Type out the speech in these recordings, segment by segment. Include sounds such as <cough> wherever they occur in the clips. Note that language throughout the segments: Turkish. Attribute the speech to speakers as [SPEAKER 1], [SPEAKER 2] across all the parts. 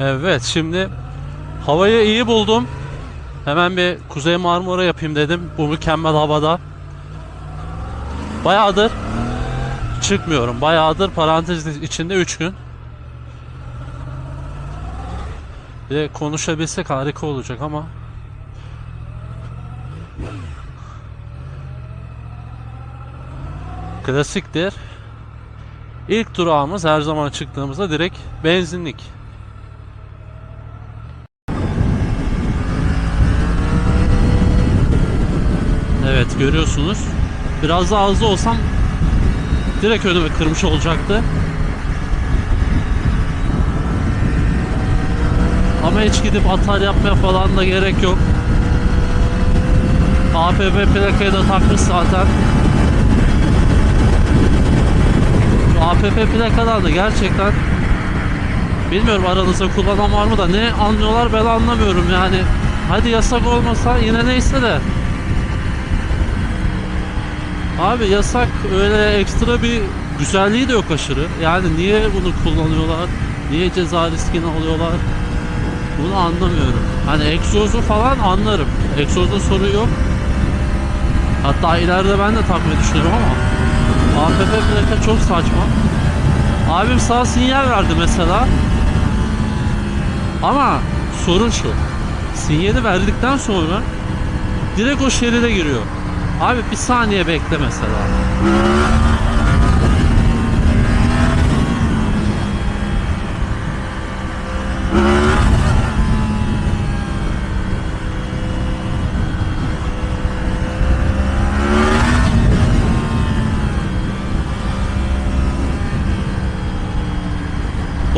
[SPEAKER 1] Evet şimdi havayı iyi buldum. Hemen bir Kuzey Marmara yapayım dedim bu mükemmel havada. Bayağıdır çıkmıyorum. Bayağıdır parantez içinde 3 gün. Bir konuşabilsek harika olacak ama klasiktir. İlk durağımız her zaman çıktığımızda direkt benzinlik. Evet görüyorsunuz. Biraz daha hızlı olsam direkt önümü kırmış olacaktı. Ama hiç gidip atar yapmaya falan da gerek yok. APP plakayı da takmış zaten. Şu APP plakadan da gerçekten bilmiyorum aranızda kullanan var mı da ne anlıyorlar ben anlamıyorum yani. Hadi yasak olmasa yine neyse de Abi yasak öyle ekstra bir güzelliği de yok aşırı. Yani niye bunu kullanıyorlar? Niye ceza riskini alıyorlar? Bunu anlamıyorum. Hani egzozu falan anlarım. Egzozda sorun yok. Hatta ileride ben de takmayı düşünüyorum ama APP plaka çok saçma. Abim sağ sinyal verdi mesela. Ama sorun şu. Sinyali verdikten sonra direkt o şeride giriyor. Abi bir saniye bekle mesela.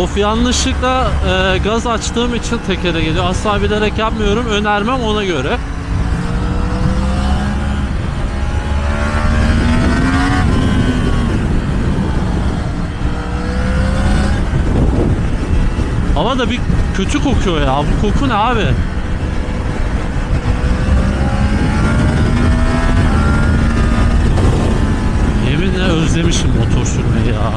[SPEAKER 1] Of yanlışlıkla e, gaz açtığım için tekere geliyor. Asla bilerek yapmıyorum. Önermem ona göre. Hava da bir kötü kokuyor ya. Bu koku ne abi? Yeminle özlemişim motor sürmeyi ya.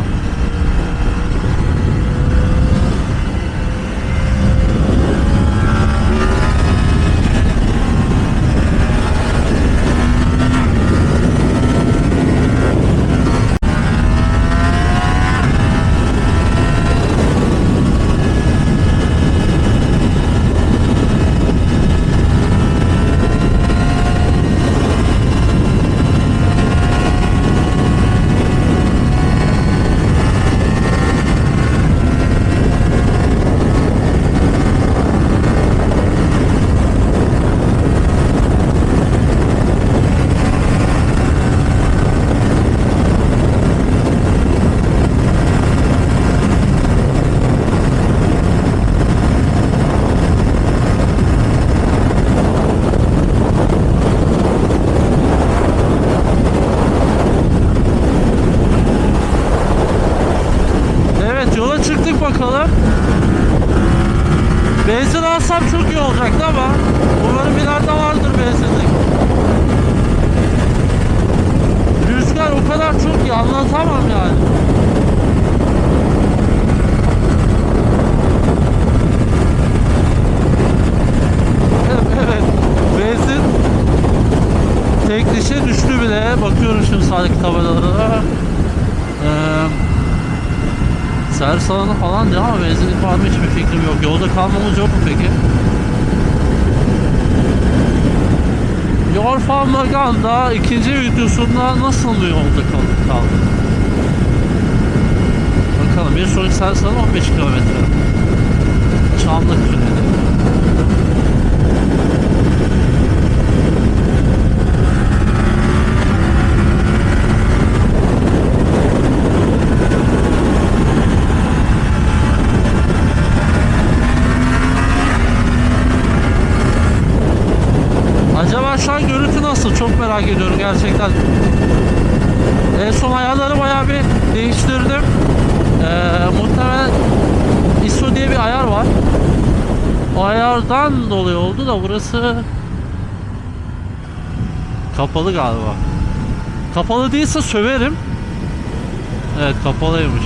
[SPEAKER 1] Evet yola çıktık bakalım. Benzin alsam çok iyi olacaktı ama umarım ileride vardır benzinlik. Rüzgar o kadar çok ki anlatamam yani. Evet, benzin tek dişe düştü bile. Bakıyorum şimdi sağdaki tabelalara. Ee, Servis alanı falan diyor ama benzinlik var mı hiçbir fikrim yok. Yolda kalmamız yok mu peki? Yorfan Maganda ikinci videosunda nasıl yolda kaldık kaldık? Bakalım bir sonraki servis alanı 15 kilometre. Çamlık Tüneli. Acaba görüntü nasıl? Çok merak ediyorum gerçekten. En son ayarları bayağı bir değiştirdim. Ee, muhtemelen ISO diye bir ayar var. O ayardan dolayı oldu da burası kapalı galiba. Kapalı değilse söverim. Evet kapalıymış.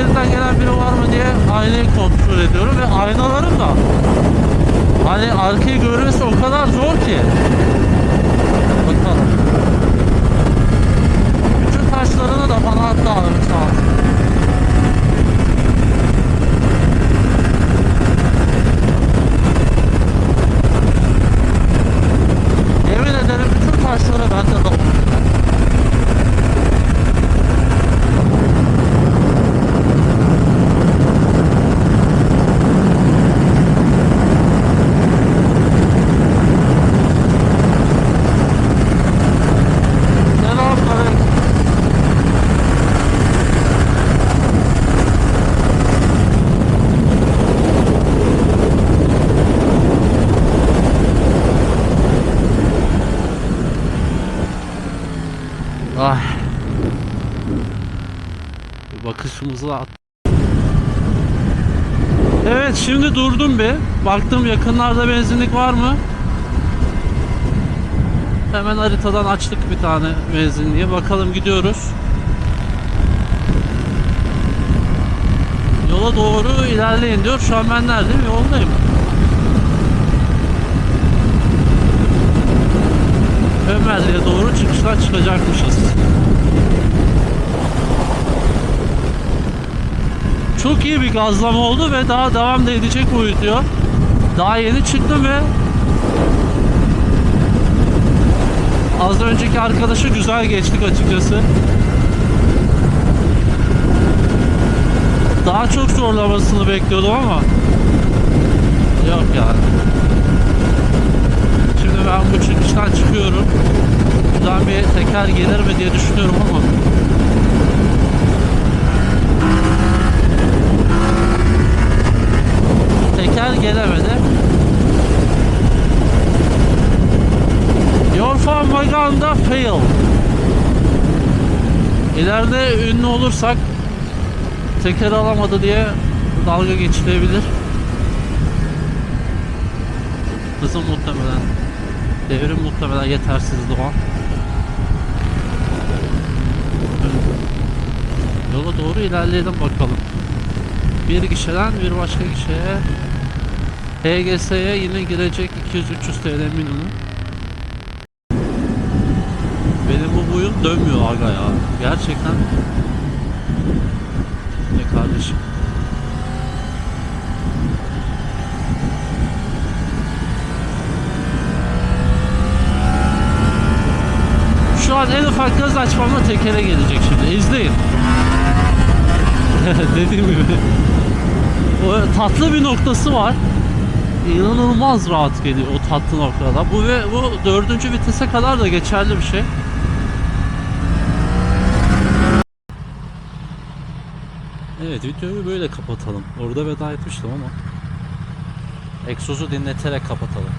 [SPEAKER 1] Şeritten gelen biri var mı diye aynayı kontrol ediyorum ve aynalarım da hani arkayı görmesi o kadar zor ki. Bakalım. Bütün taşlarını da bana attı abi sağ bakışımızı at. Evet şimdi durdum bir. Baktım yakınlarda benzinlik var mı? Hemen haritadan açtık bir tane benzinliğe. Bakalım gidiyoruz. Yola doğru ilerleyin diyor. Şu an ben neredeyim? Yoldayım. Ömerli'ye doğru çıkıştan çıkacakmışız. Çok iyi bir gazlama oldu ve daha devam da edecek uyutuyor. Daha yeni çıktım ve az önceki arkadaşı güzel geçtik açıkçası. Daha çok zorlamasını bekliyordum ama yok yani. Şimdi ben bu çıkıştan çıkıyorum. Buradan bir teker gelir mi diye düşünüyorum ama teker gelemedi. Your propaganda fail. İleride ünlü olursak teker alamadı diye dalga geçilebilir. Hızım muhtemelen devrim muhtemelen yetersizdi o. Yola doğru ilerleyelim bakalım. Bir gişeden bir başka gişeye HGS'ye yine girecek 200-300 TL minimum. Benim bu boyum dönmüyor aga ya. Gerçekten. Ne kardeşim. Şu an en ufak gaz açmamla tekere gelecek şimdi. İzleyin. <laughs> Dediğim gibi. O tatlı bir noktası var inanılmaz rahat geliyor o tatlı noktada. Bu ve bu dördüncü vitese kadar da geçerli bir şey. Evet videoyu böyle kapatalım. Orada veda etmiştim ama. Egzozu dinleterek kapatalım.